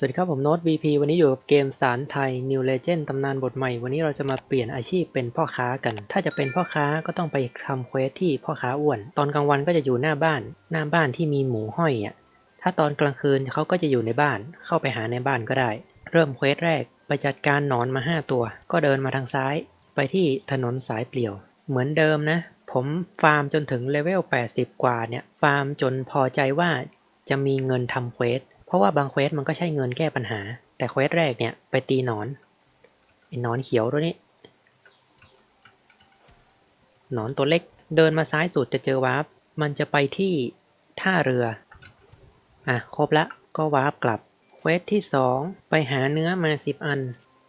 สวัสดีครับผมโน้ต VP วันนี้อยู่กับเกมสารไทย New Legend ตำนานบทใหม่ วันนี้เราจะมาเปลี่ยนอาชีพเป็นพ่อค้ากัน ถ้าจะเป็นพ่อค้าก็ต้องไปทำเควสที่พ่อค้าอ้วน ตอนกลางวันก็จะอยู่หน้าบ้าน หน้าบ้านที่มีหมูห้อยอะ ถ้าตอนกลางคืนเขาก็จะอยู่ในบ้าน เข้าไปหาในบ้านก็ได้ เริ่มเควสแรก ไปจัดการหนอนมา 5 ตัว ก็เดินมาทางซ้าย ไปที่ถนนสายเปลี่ยว เหมือนเดิมนะ ผมฟาร์มจนถึงเลเวล 80 กว่าเนี่ย ฟาร์มจนพอใจว่าจะมีเงินทำเควส เพราะว่าบางเควสมันก็ใช่เงินแก้ปัญหา แต่เควสแรกเนี่ยไปตีหนอนไอ้หนอนเขียวตัวนี้ หนอนตัวเล็กเดินมาซ้ายสุดจะเจอวาร์ปมันจะไปที่ท่าเรือ อะ ครบละก็วาร์ปกลับเควสที่ 2 ไปหาเนื้อมา 10 อัน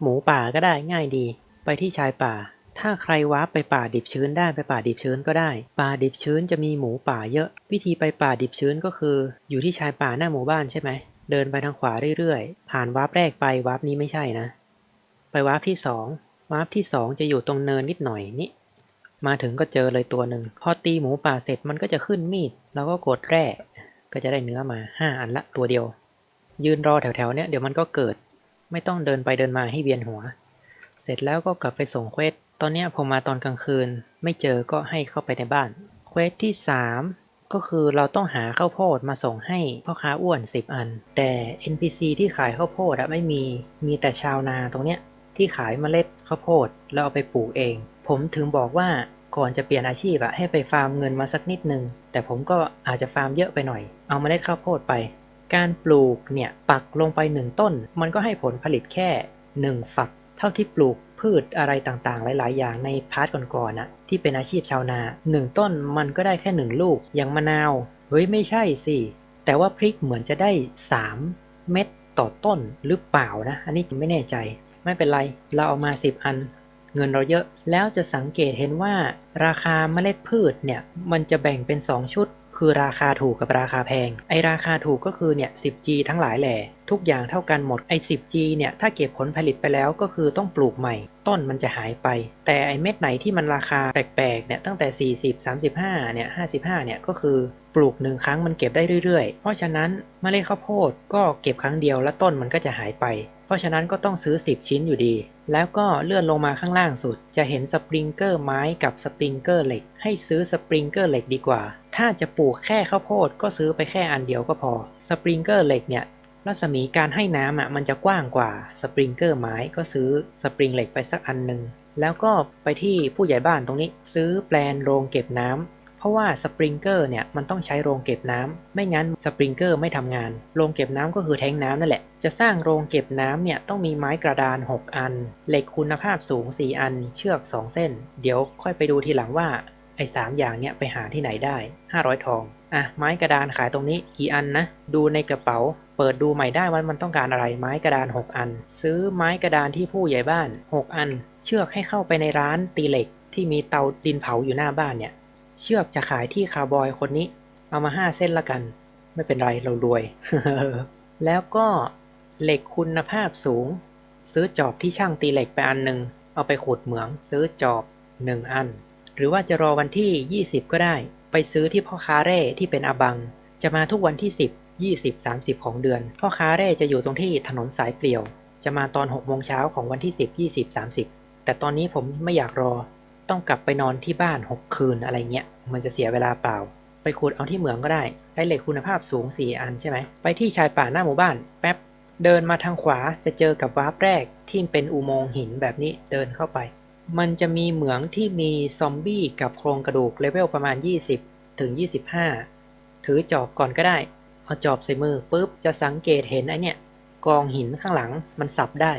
หมูป่าก็ได้ง่ายดี ไปที่ชายป่า ถ้าใครวาไปป่าดิบชื้นได้ไปป่าดิบชื้นก็ได้ ป่าดิบชื้นจะมีหมูป่าเยอะ วิธีไปป่าดิบชื้นก็คือ อยู่ที่ชายป่าหน้าหมู่บ้านใช่ไหม เดินไปทางขวาเรื่อยๆ ผ่านวาร์ปแรกไปวาร์ปนี้ไม่ใช่นะ ไปวาร์ปที่2วาร์ปที่2จะอยู่ตรงเนินนิดหน่อยนี่มาถึงก็เจอเลยตัวหนึ่ง พอตีหมูป่าเสร็จมันก็จะขึ้นมีด แล้วก็กดแร่ ก็จะได้เนื้อมา 5 อันละตัวเดียว ยืนรอแถวๆเนี้ยเดี๋ยวมันก็เกิด ไม่ต้องเดินไปเดินมาให้เวียนหัว เสร็จแล้วก็กลับไปส่งเควส ตอนนี้ผมมาตอนกลางคืนไม่เจอก็ให้เข้าไปในบ้านเควสที่ 3 ก็คือเราต้องหาข้าวโพดมาส่งให้พ่อค้าอ้วน 10 อัน แต่ NPC ที่ขายข้าวโพดอะไม่มีมีแต่ชาวนาตรงเนี้ยที่ขายเมล็ดข้าวโพดแล้วเอาไปปลูกเอง ผมถึงบอกว่าก่อนจะเปลี่ยนอาชีพอะให้ไปฟาร์มเงินมาสักนิดนึง แต่ผมก็อาจจะฟาร์มเยอะไปหน่อย เอาเมล็ดข้าวโพดไป การปลูกเนี่ยปักลงไปหนึ่งต้น มันก็ให้ผลผลิตแค่หนึ่งฝัก เท่าที่ปลูก พืชอะไรต่างๆ หลาย ๆ อย่างในพาร์ทก่อนๆน่ะที่เป็นอาชีพชาวนาหนึ่งต้นมันก็ได้แค่หนึ่งลูก อย่างมะนาว เฮ้ยไม่ใช่สิ แต่ว่าพริกเหมือนจะได้ 3 เม็ดต่อต้นหรือเปล่านะ อันนี้ไม่แน่ใจ ไม่เป็นไร เราเอามา 10 อัน เงินเราเยอะ แล้วจะสังเกตเห็นว่า ราคาเมล็ดพืชเนี่ย มันจะแบ่งเป็น 2 ชุด คือราคาถูกกับราคาแพง ไอราคาถูกก็คือเนี่ย 10G ทั้งหลายแหล่ ทุกอย่างเท่ากันหมดไอ 10G เนี่ยถ้าเก็บผลผลิตไปแล้วก็คือต้องปลูกใหม่ ต้นมันจะหายไป แต่ไอเม็ดไหนที่มันราคาแปลกๆเนี่ยตั้งแต่ 40 35เนี่ย55เนี่ยก็คือปลูกหนึ่งครั้งมันเก็บได้เรื่อยๆ เพราะฉะนั้นเมล็ดข้าวโพดก็เก็บครั้งเดียวแล้วต้นมันก็จะหายไป เพราะฉะนั้นก็ต้องซื้อ 10 ชิ้นอยู่ดี แล้วก็เลื่อนลงมาข้างล่างสุด จะเห็นสปริงเกอร์ไม้กับสปริงเกอร์เหล็ก ให้ซื้อสปริงเกอร์เหล็กดีกว่า ถ้าจะปลูกแค่ข้าวโพดก็ซื้อไปแค่อันเดียวก็พอ สปริงเกอร์เหล็กเนี่ย รัศมีการให้น้ำอะมันจะกว้างกว่าสปริงเกอร์ไม้ก็ซื้อสปริงเหล็กไปสักอันหนึ่งแล้วก็ไปที่ผู้ใหญ่บ้านตรงนี้ ซื้อแปลนโรงเก็บน้ำเพราะว่าสปริงเกอร์เนี่ยมันต้องใช้โรงเก็บน้ำไม่งั้นสปริงเกอร์ไม่ทำงาน โรงเก็บน้ำก็คือแทงน้ำนั่นแหละ จะสร้างโรงเก็บน้ำเนี่ยต้องมีไม้กระดาน 6 อัน เหล็กคุณภาพสูง 4 อัน เชือก 2 เส้น เดี๋ยวค่อยไปดูทีหลังว่า ไอ้สามอย่างเนี่ยไปหาที่ไหนได้ 500 ทอง อะ ไม้กระดานขายตรงนี้กี่อันนะ ดูในกระเป๋า เปิดดูใหม่ได้ว่ามันต้องการอะไร ไม้กระดาน 6 อัน ซื้อไม้กระดานที่ผู้ใหญ่บ้าน 6 อัน เชือกให้เข้าไปในร้านตีเหล็กที่มีเตาดินเผาอยู่หน้าบ้านเนี่ย เชือกจะขายที่คาร์บอยคนนี้ เอามาห้าเส้นละกัน ไม่เป็นไรเรารวย แล้วก็เหล็กคุณภาพสูง ซื้อจอบที่ช่างตีเหล็กไปอันหนึ่งเอาไปขุดเหมือง ซื้อจอบหนึ่งอัน หรือว่าจะรอวันที่ 20 ก็ได้ ไปซื้อที่พ่อค้าเร่ที่เป็นอบัง จะมาทุกวันที่ 10 20 30 ของเดือน พ่อค้าเร่จะอยู่ตรงที่ถนนสายเปลี่ยว จะมาตอน6โมงเช้าของวันที่ 10 20 30 แต่ตอนนี้ผมไม่อยากรอ ต้องกลับไปนอนที่บ้าน 6 คืนอะไรเงี้ย มันจะเสียเวลาเปล่า ไปขุดเอาที่เหมืองก็ได้ ได้เหล็กคุณภาพสูง 4 อันใช่ไหม ไปที่ชายป่าหน้าหมู่บ้าน แป๊บ เดินมาทางขวาจะเจอกับวาร์ปแรกที่เป็นอุโมงค์หินแบบนี้ เดินเข้าไป มันจะมีเหมืองที่มีซอมบี้กับโครงกระดูกเลเวลประมาณ 20 ถึง 25 ถือจอบก่อนก็ได้ เอาจอบใส่มือปุ๊บจะสังเกตเห็นไอเนี่ยกองหินข้างหลังมันสับได้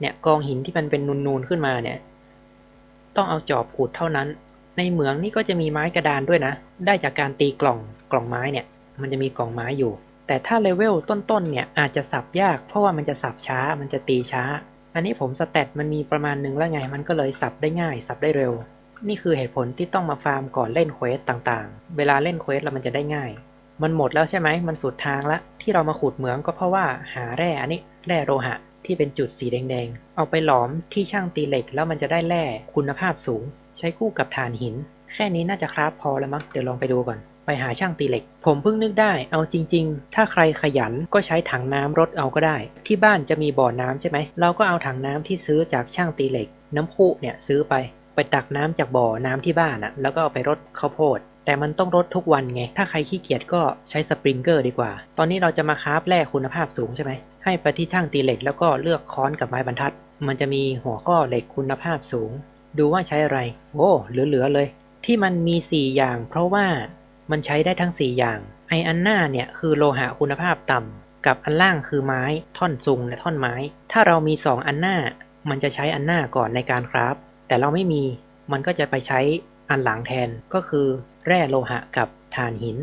เนี่ยกองหินที่มันเป็นนูนๆขึ้นมาเนี่ย ต้องเอาจอบขุดเท่านั้น ในเหมืองนี่ก็จะมีไม้กระดานด้วยนะ ได้จากการตีกล่องกล่องไม้เนี่ย มันจะมีกล่องไม้อยู่ แต่ถ้าเลเวลต้นๆเนี่ยอาจจะสับยาก เพราะว่ามันจะสับช้า มันจะตีช้า อันนี้ผมสแตทมันมีประมาณนึงแล้วไง มันก็เลยสับได้ง่ายสับได้เร็ว นี่คือเหตุผลที่ต้องมาฟาร์มก่อนเล่นเควสต่างๆ เวลาเล่นเควสแล้วมันจะได้ง่าย มันหมดแล้วใช่ไหม มันสุดทางละ ที่เรามาขุดเหมืองก็เพราะว่าหาแร่อันนี้แร่โลหะที่เป็นจุดสีแดงๆ เอาไปหลอมที่ช่างตีเหล็กแล้วมันจะได้แร่คุณภาพสูง ใช้คู่กับถ่านหิน แค่นี้น่าจะคราฟพอแล้วมั้ง เดี๋ยวลองไปดูก่อน ไปหาช่างตีเหล็ก ผมเพิ่งนึกได้ เอาจริง ๆ ถ้าใครขยันก็ใช้ถังน้ำรดเอาก็ได้ ที่บ้านจะมีบ่อน้ำใช่ไหม เราก็เอาถังน้ำที่ซื้อจากช่างตีเหล็ก น้ำพุเนี่ยซื้อไป ไปตักน้ำจากบ่อน้ำที่บ้านอะแล้วก็เอาไปรดข้าวโพดแต่มันต้องรดทุกวันไง ถ้าใครขี้เกียจก็ใช้สปริงเกอร์ดีกว่า ตอนนี้เราจะมาคราฟแร่คุณภาพสูงใช่ไหม ให้ไปที่ช่างตีเหล็กแล้วก็เลือกค้อนกับไม้บรรทัด มันจะมีหัวข้อเหล็กคุณภาพสูง ดูว่าใช้อะไร โอ้ เหลือๆเลย ที่มันมี 4 อย่าง เพราะว่า มันใช้ได้ทั้ง 4 อย่าง ไออันหน้าเนี่ยคือโลหะคุณภาพต่ำกับอันล่างคือไม้ ท่อนซุงและท่อนไม้ ถ้าเรามี 2 อันหน้า มันจะใช้อันหน้าก่อนในการคราฟแต่เราไม่มีมันก็จะไปใช้อันหลังแทนก็คือแร่โลหะกับถ่านหิน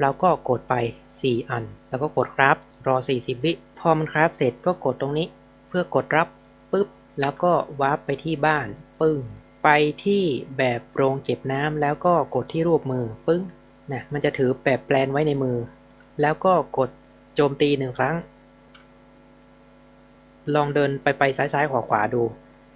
เราก็กดไป 4 อัน แล้วก็กดครับ รอ 40 วิ พอมันครับเสร็จก็กดตรงนี้ เพื่อกดรับปุ๊บ แล้วก็วาร์ปไปที่บ้าน ปึ้ง ไปที่แบบโรงเก็บน้ำแล้วก็กดที่รูปมือ ปึ้ง นะมันจะถือแบบแปลนไว้ในมือ แล้วก็กดโจมตีหนึ่งครั้ง ลองเดินไปไปซ้ายซ้ายขวาขวาดู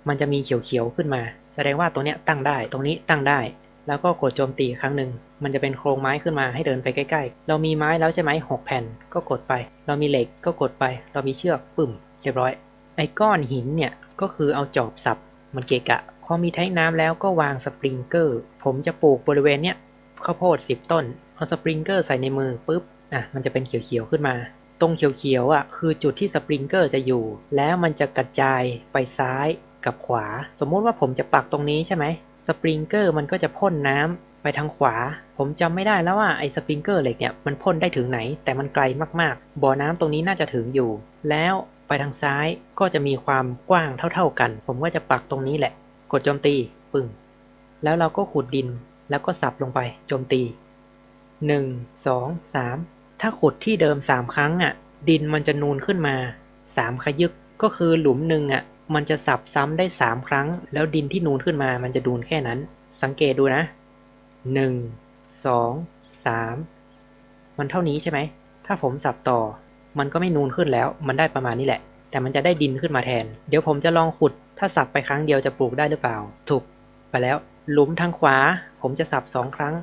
มันจะมีเขียวๆขึ้นมา แสดงว่าตรงเนี้ยตั้งได้ตรงนี้ตั้งได้ แล้วก็กดโจมตีครั้งหนึ่งมันจะเป็นโครงไม้ขึ้นมาให้เดินไปใกล้ๆ เรามีไม้แล้วใช่ไหมหกแผ่นก็กดไป เรามีเหล็กก็กดไป เรามีเชือกปึ่มเรียบร้อย ไอ้ก้อนหินเนี่ยก็คือเอาจอบสับมันเกะกะพอมีแท้งน้ำแล้วก็วางสปริงเกอร์ ผมจะปลูกบริเวณเนี้ย ข้าวโพด10ต้นเอาสปริงเกอร์ใส่ในมือปุ๊บอะมันจะเป็นเขียวๆขึ้นมา ตรงเขียวๆอะคือจุดที่สปริงเกอร์จะอยู่ แล้วมันจะกระจายไปซ้ายกับขวา สมมุติว่าผมจะปักตรงนี้ใช่ไหมสปริงเกอร์มันก็จะพ่นน้ำไปทางขวา ผมจำไม่ได้แล้วว่าไอ้สปริงเกอร์เหล็กเนี่ยมันพ่นได้ถึงไหน แต่มันไกลมากๆ บ่อน้ำตรงนี้น่าจะถึงอยู่ แล้วไปทางซ้ายก็จะมีความกว้างเท่าๆกัน ผมก็จะปักตรงนี้แหละ กดโจมตีปึ้งแล้วเราก็ขุดดิน แล้วก็สับลงไปโจมตี 1 2 3 ถ้าขุดที่เดิม 3 ครั้งอะ ดินมันจะนูนขึ้นมา 3 ขยึกก็คือหลุมหนึ่งอะ มันจะสับซ้ำได้ 3 ครั้ง แล้วดินที่นูนขึ้นมามันจะนูนแค่นั้น สังเกตดูนะ 1 2 3 มันเท่านี้ใช่ไหม ถ้าผมสับต่อ มันก็ไม่นูนขึ้นแล้ว มันได้ประมาณนี้แหละ แต่มันจะได้ดินขึ้นมาแทน เดี๋ยวผมจะลองขุด ถ้าสับไปครั้งเดียวจะปลูกได้หรือเปล่า ถูก ไปแล้วหลุมทางขวา ผมจะสับสองครั้ง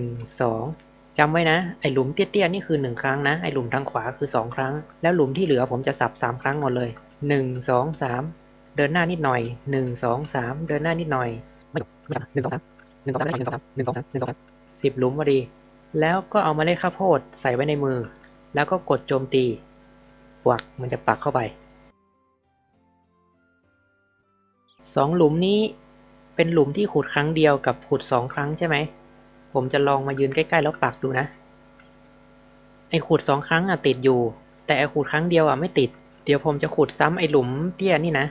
1 2จำไว้นะ ไอหลุมเตี้ยๆนี่คือ1ครั้งนะ ไอหลุมทางขวาคือ2ครั้ง แล้วหลุมที่เหลือผมจะสับ3ครั้งหมดเลย1 2 3เดินหน้านิดหน่อย1 2 3เดินหน้านิดหน่อยไม่ไม่หนึ่งสองสามหนึ่งสองสามหนึ่งสองสามหนึ่งสองสามหนึ่งสองสามสิบหลุมพอดี แล้วก็เอามาเล็ดข้าวโพดใส่ไว้ในมือ แล้วก็กดโจมตีปวักมันจะปักเข้าไปสองหลุมนี้ เป็นหลุมที่ขุดครั้งเดียวกับขุดสองครั้งใช่ไหม ผมจะลองมายืนใกล้ๆแล้วปักดูนะ ไอขุดสองครั้งอะติดอยู่ แต่ไอขุดครั้งเดียวอะไม่ติด เดี๋ยวผมจะขุดซ้ำไอหลุมเตี้ยนี่นะ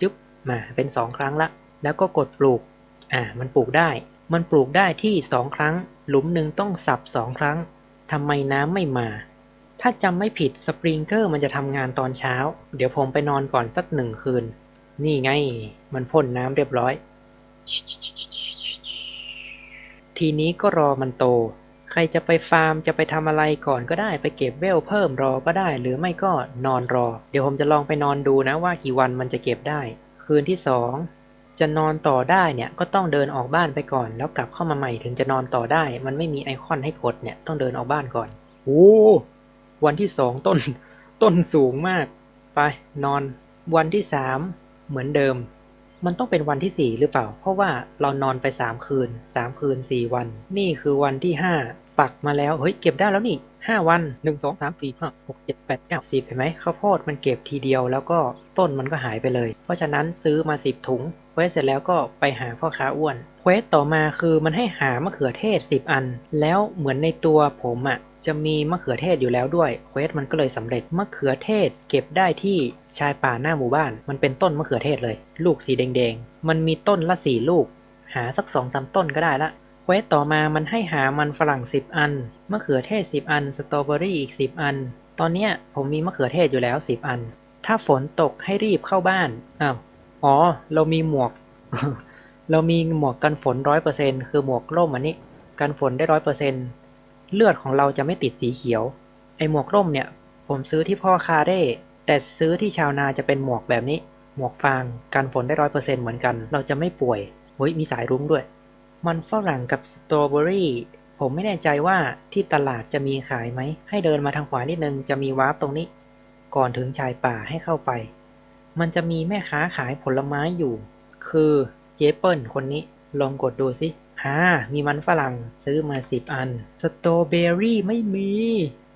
จึ๊บ มาเป็นสองครั้งละ แล้วก็กดปลูก อ่า มันปลูกได้ มันปลูกได้ที่สองครั้ง หลุมหนึ่งต้องสับสองครั้งทำไมน้ำไม่มา ถ้าจำไม่ผิดสปริงเกอร์มันจะทำงานตอนเช้า เดี๋ยวผมไปนอนก่อนสักหนึ่งคืน นี่ไง มันพ่นน้ำเรียบร้อย ทีนี้ก็รอมันโต ใครจะไปฟาร์มจะไปทำอะไรก่อนก็ได้ไปเก็บเวลเพิ่มรอก็ได้ หรือไม่ก็นอนรอ เดี๋ยวผมจะลองไปนอนดูนะว่ากี่วันมันจะเก็บได้ คืนที่สองจะนอนต่อได้เนี่ยก็ต้องเดินออกบ้านไปก่อน แล้วกลับเข้ามาใหม่ถึงจะนอนต่อได้ มันไม่มีไอคอนให้กดเนี่ยต้องเดินออกบ้านก่อนโอ้วันที่สองต้น ต้นสูงมาก ไปนอน วันที่สามเหมือนเดิม มันต้องเป็นวันที่สี่หรือเปล่า เพราะว่าเรานอนไปสามคืนสามคืนสี่วัน นี่คือวันที่ห้าปักมาแล้ว เฮ้ย เก็บได้แล้วนี่ห้าวันหนึ่งสองสามสี่ห้าหกเจ็ดแปดเก้าสิบเห็นไหมข้าวโพดมันเก็บทีเดียวแล้วก็ต้นมันก็หายไปเลย เพราะฉะนั้นซื้อมาสิบถุงเควสเสร็จแล้วก็ไปหาพ่อค้าอ้วนเควสต่อมาคือมันให้หามะเขือเทศ 10 อัน แล้วเหมือนในตัวผมอะ จะมีมะเขือเทศอยู่แล้วด้วยเควสมันก็เลยสำเร็จมะเขือเทศ เก็บได้ที่ชายป่าหน้าหมู่บ้าน มันเป็นต้นมะเขือเทศเลย ลูกสีแดงๆ มันมีต้นละสี่ลูก หาสักสองสามต้นก็ได้ละเควสต่อมามันให้หามันฝรั่ง 10 อันมะเขือเทศ 10 อัน สตรอเบอรี่อีก 10 อัน ตอนเนี้ยผมมีมะเขือเทศอยู่แล้ว 10 อัน ถ้าฝนตกให้รีบเข้าบ้านอ้าวอ๋อ เรามีหมวก เรามีหมวกกันฝนร้อยเปอร์เซ็นคือหมวกร่มอันนี้ กันฝนได้ร้อยเปอร์เซ็นต เลือดของเราจะไม่ติดสีเขียว ไอหมวกร่มเนี่ย ผมซื้อที่พ่อคาเร่แต่ซื้อที่ชาวนาจะเป็นหมวกแบบนี้ หมวกฟางกันฝนได้ร้อยเปอร์เซ็นเหมือนกัน เราจะไม่ป่วยเฮ้ยมีสายรุ้งด้วย มันฝรั่งกับสตรอเบอรี่ผผมไม่แน่ใจว่าที่ตลาดจะมีขายไหม ให้เดินมาทางขวานิดนึงจะมีวาร์ปตรงนี้ ก่อนถึงชายป่าให้เข้าไป มันจะมีแม่ค้าขายผลไม้อยู่ คือเจเปิลคนนี้ลองกดดูสิ่า มีมันฝรั่งซื้อมาสิบอัน สตรอเบอรี่ไม่มี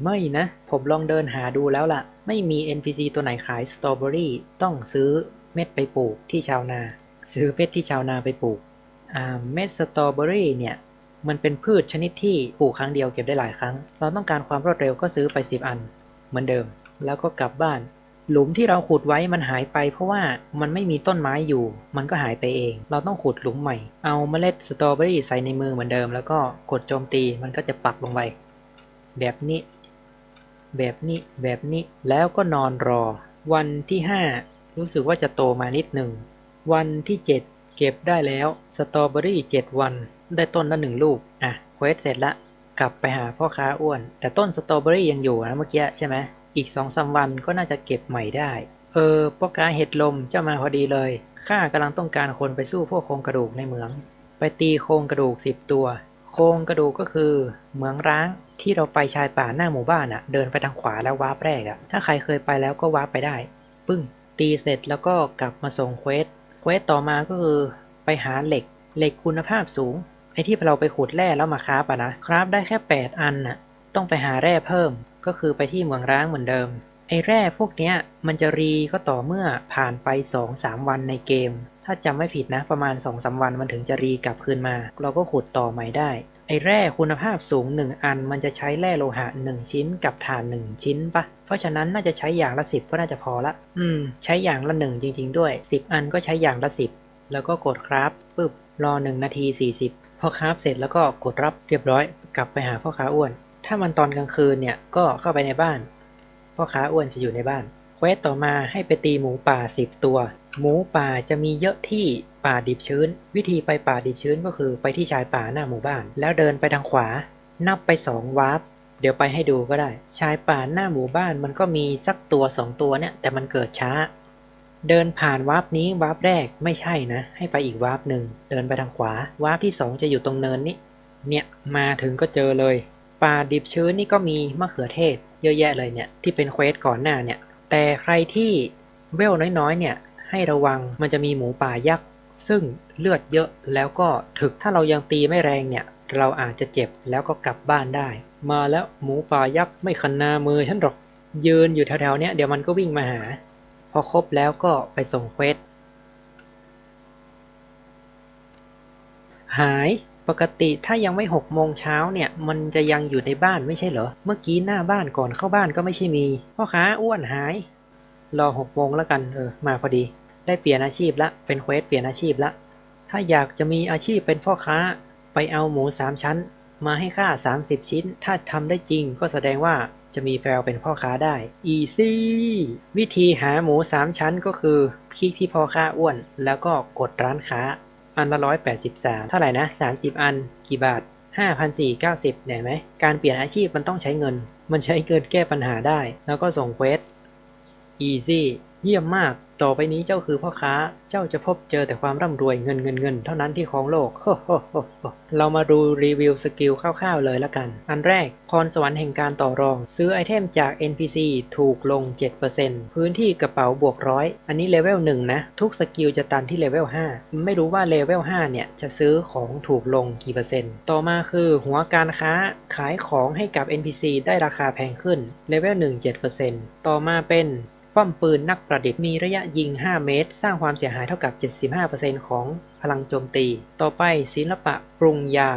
ไม่นะ ผมลองเดินหาดูแล้วล่ะ ไม่มี NPC ตัวไหนขายสตรอเบอรี่ ต้องซื้อเม็ดไปปลูกที่ชาวนา ซื้อเม็ดที่ชาวนาไปปลูก อ่า เม็ดสตรอเบอรี่เนี่ย มันเป็นพืชชนิดที่ปลูกครั้งเดียวเก็บได้หลายครั้ง เราต้องการความรวดเร็วก็ซื้อไป10อัน เหมือนเดิม แล้วก็กลับบ้าน หลุมที่เราขุดไว้มันหายไป เพราะว่ามันไม่มีต้นไม้อยู่ มันก็หายไปเอง เราต้องขุดหลุมใหม่ เอาเมล็ดสตรอเบอรี่ใส่ในมือเหมือนเดิม แล้วก็กดโจมตีมันก็จะปักลงไป แบบนี้ แบบนี้แบบนี้แล้วก็นอนรอ วันที่ 5 รู้สึกว่าจะโตมานิดหนึ่ง วันที่ 7 เก็บได้แล้วสตรอเบอรี่ 7 วัน ได้ต้นละหนึ่งลูกอะเควสเสร็จละกลับไปหาพ่อค้าอ้วน แต่ต้นสตรอเบอรี่ยังอยู่นะเมื่อกี้ใช่ไหม อีกสองสามวันก็น่าจะเก็บใหม่ได้ เออพ่อค้าเห็ดลมเจ้ามาพอดีเลย ข้ากำลังต้องการคนไปสู้พวกโครงกระดูกในเหมือง ไปตีโครงกระดูกสิบตัว โครงกระดูกก็คือ เหมืองร้างที่เราไปชายป่าหน้าหมู่บ้านอะเดินไปทางขวาแล้ววาร์ปแรกอะถ้าใครเคยไปแล้วก็วาร์ปไปได้ ปึ้ง ตีเสร็จแล้วก็กลับมาส่งเควส เควสต่อมาก็คือ ไปหาเหล็ก เหล็กคุณภาพสูง ไอ้ที่เราไปขุดแร่แล้วมาคราฟอะนะ คราฟได้แค่ 8 อันน่ะ ต้องไปหาแร่เพิ่ม ก็คือไปที่เมืองร้างเหมือนเดิม ไอ้แร่พวกเนี้ยมันจะรีก็ต่อเมื่อผ่านไป 2-3 วันในเกม ถ้าจำไม่ผิดนะประมาณ 2-3 วันมันถึงจะรีกลับคืนมา เราก็ขุดต่อใหม่ได้ ไอ้แร่คุณภาพสูง 1 อัน มันจะใช้แร่โลหะ 1 ชิ้นกับถ่าน 1 ชิ้นปะเพราะฉะนั้นน่าจะใช้อย่างละ 10 ก็น่าจะพอละ อืม ใช้อย่างละ1จริง ๆ ด้วย 10 อันก็ใช้อย่างละ 10 แล้วก็กดครับปึ๊บรอ 1 นาที 40พอคราฟเสร็จแล้วก็กดรับเรียบร้อย กลับไปหาพ่อค้าอ้วน ถ้ามันตอนกลางคืนเนี่ยก็เข้าไปในบ้าน พ่อค้าอ้วนจะอยู่ในบ้านเควสต่อมาให้ไปตีหมูป่า10ตัว หมูป่าจะมีเยอะที่ป่าดิบชื้น วิธีไปป่าดิบชื้นก็คือไปที่ชายป่าหน้าหมู่บ้าน แล้วเดินไปทางขวา นับไป2วาร์ปเดี๋ยวไปให้ดูก็ได้ ชายป่าหน้าหมู่บ้านมันก็มีสักตัว2ตัวเนี่ยแต่มันเกิดช้า เดินผ่านวาร์ปนี้วาร์ปแรกไม่ใช่นะ ให้ไปอีกวาร์ปหนึ่งเดินไปทางขวาวาร์ปที่2จะอยู่ตรงเนินนี้เนี่ยมาถึงก็เจอเลย ป่าดิบชื้นนี่ก็มีมะเขือเทศ เยอะแยะเลยเนี่ยที่เป็นเควสก่อนหน้าเนี่ย แต่ใครที่เวลน้อยๆเนี่ยให้ระวังมันจะมีหมูป่ายักษ์ซึ่งเลือดเยอะแล้วก็ถึกถ้าเรายังตีไม่แรงเนี่ย เราอาจจะเจ็บแล้วก็กลับบ้านได้ มาแล้วหมูป่ายักษ์ไม่คันนามือฉันหรอกยืนอยู่แถวๆเนี้ยเดี๋ยวมันก็วิ่งมาหา พอครบแล้วก็ไปส่งเควสหาย ปกติถ้ายังไม่หกโมงเช้าเนี่ยมันจะยังอยู่ในบ้านไม่ใช่เหรอ เมื่อกี้หน้าบ้านก่อนเข้าบ้านก็ไม่ใช่มี พ่อค้าอ้วนหาย รอหกโมงแล้วกันเออมาพอดี ได้เปลี่ยนอาชีพละเป็นเควสเปลี่ยนอาชีพละ ถ้าอยากจะมีอาชีพเป็นพ่อค้า ไปเอาหมูสามชั้น มาให้ค่า 30 ชิ้น ถ้าทำได้จริงก็แสดงว่าจะมีแววเป็นพ่อค้าได้ easy วิธีหาหมู3ชั้นก็คือคลิกที่พ่อค้าอ้วน แล้วก็กดร้านค้า อันละร้อยแปดสิบสามเท่าไหร่นะสามสิบอันกี่บาทห้าพันสี่เก้าสิบเนี่ยไหมการเปลี่ยนอาชีพมันต้องใช้เงิน มันใช้เงินแก้ปัญหาได้ แล้วก็ส่งเควส easy เยี่ยมมาก ต่อไปนี้เจ้าคือพ่อค้า เจ้าจะพบเจอแต่ความร่ำรวยเงินเงินเงินเท่านั้นที่ครองโลกโเรามาดูรีวิวสกิลคร่าวๆเลยละกัน อันแรก พรสวรรค์แห่งการต่อรอง ซื้อไอเทมจาก NPC ถูกลง 7%พื้นที่กระเป๋าบวกร้อย อันนี้เลเวล1นะ ทุกสกิลจะตันที่เลเวล5 ไม่รู้ว่าเลเวล5เนี่ย จะซื้อของถูกลงกี่เปอร์เซ็นต์ ต่อมาคือหัวการค้า ขายของให้กับ NPC ได้ราคาแพงขึ้น เลเวล1 7%ต่อมาเป็น ป้อมปืนนักประดิษฐ์มีระยะยิง 5 เมตร สร้างความเสียหายเท่ากับ 75%ของพลังโจมตี ต่อไปศิลปะปรุงยา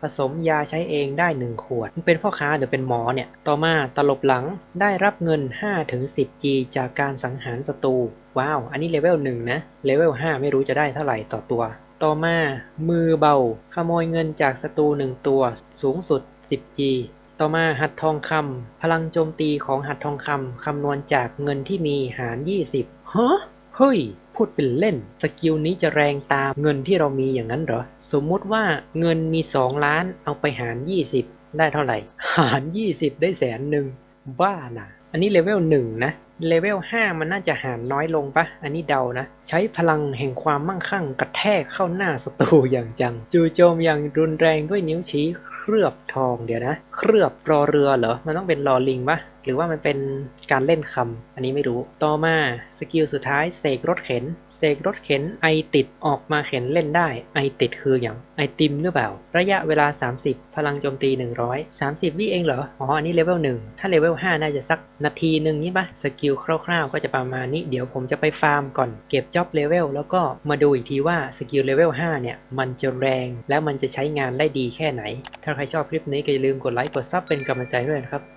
ผสมยาใช้เองได้ 1 ขวด เป็นพ่อค้าหรือเป็นหมอเนี่ย ต่อมาตลบหลังได้รับเงิน 5-10G จากการสังหารศัตรูว้าว อันนี้เลเวล1นะ เลเวล5ไม่รู้จะได้เท่าไหร่ต่อตัว ต่อมา มือเบา ขโมยเงินจากศัตรู1ตัว สูงสุด 10G ต่อมาหัดทองคำพลังโจมตีของหัดทองคำคำนวณจากเงินที่มีหาร 20ฮะเฮ้ยพูดเป็นเล่น สกิลนี้จะแรงตามเงินที่เรามีอย่างนั้นเหรอ สมมุติว่าเงินมี 2 ล้านเอาไปหาร 20 ได้เท่าไหร่ หาร 20 ได้แสนหนึ่งบ้านะอันนี้เลเวล1นะ เลเวล5มันน่าจะหารน้อยลงปะ อันนี้เดานะ ใช้พลังแห่งความมั่งคั่งกระแทกเข้าหน้าศัตรูอย่างจัง จู่โจมอย่างรุนแรงด้วยนิ้วชี้เคลือบทองเดี๋ยวนะ เคลือบรอเรือเหรอ มันต้องเป็นรอลิงปะ หรือว่ามันเป็นการเล่นคำอันนี้ไม่รู้ ต่อมาสกิลสุดท้ายเสกรถเข็นเสกรถเข็นไอติดออกมาเข็นเล่นได้ ไอติดคืออย่างไอติมหรือเปล่า ระยะเวลา 30 พลังโจมตี 100 30 วิเองเหรอ อ๋อ อันนี้เลเวล1ถ้าเลเวล5น่าจะสักนาทีหนึ่งนี่ปะสกิลคร่าวๆ ก็จะประมาณนี้ เดี๋ยวผมจะไปฟาร์มก่อนเก็บจ็อบเลเวลแล้วก็มาดูอีกทีว่าสกิลเลเวล5เนี่ย มันจะแรงแล้วมันจะใช้งานได้ดีแค่ไหน ถ้าใครชอบคลิปนี้ก็อย่าลืมกดไลค์กดซับเป็นกำลังใจด้วยนะครับ